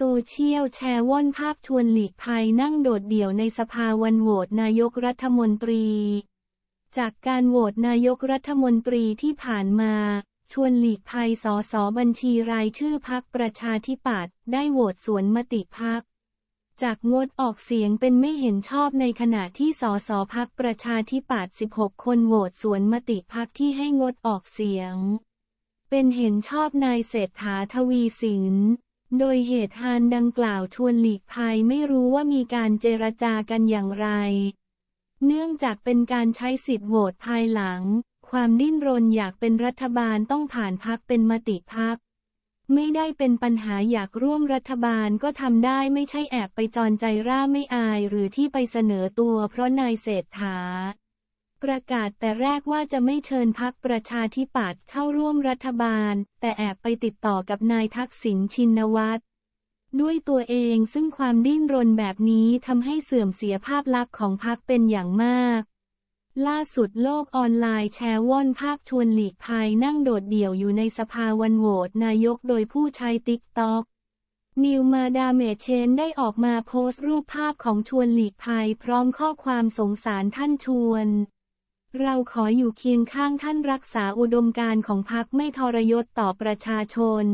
โซเชียลแชร์ว่อนภาพชวนหลีกภัยนั่งโดดเดี่ยวในสภาวันโหวตนายกรัฐมนตรี จากการโหวตนายกรัฐมนตรีที่ผ่านมา ชวนหลีกภัยสสบัญชีรายชื่อพักประชาธิปัตย์ได้โหวตสวนมติพักจากงดออกเสียงเป็นไม่เห็นชอบในขณะที่สสพักประชาธิปัตย์ 16 คนโหวตสวนมติพักที่ให้งดออกเสียง เป็นเห็นชอบนายเศรษฐาทวีสิน โดยเหตุการณ์ดังกล่าวชวนหลีกภัยไม่รู้ว่ามีการเจรจากันอย่างไร เนื่องจากเป็นการใช้สิทธิ์โหวตภายหลัง ความดิ้นรนอยากเป็นรัฐบาลต้องผ่านพักเป็นมติพัก ไม่ได้เป็นปัญหาอยากร่วมรัฐบาลก็ทำได้ไม่ใช่แอบไปจอนใจร่าไม่อายหรือที่ไปเสนอตัวเพราะนายเศรษฐา ประกาศแต่แรกว่าจะไม่เชิญพักประชาธิปัตย์เข้าร่วมรัฐบาล แต่แอบไปติดต่อกับนายทักษิณชินวัตรด้วยตัวเองซึ่งความดิ้นรนแบบนี้ทำให้เสื่อมเสียภาพลักษณ์ของพรรคเป็นอย่างมาก ล่าสุดโลกออนไลน์แชร์ว่อนภาพชวนหลีกภัยนั่งโดดเดี่ยวอยู่ในสภาวันโหวตนายกโดยผู้ใช้ติ๊กต็อกนิวมาดาเมเชนได้ออกมาโพสต์รูปภาพของชวนหลีกภัยพร้อมข้อความสงสารท่านชวน เราขออยู่เคียงข้างท่านรักษาอุดมการณ์ของพรรคไม่ทรยศต่อประชาชน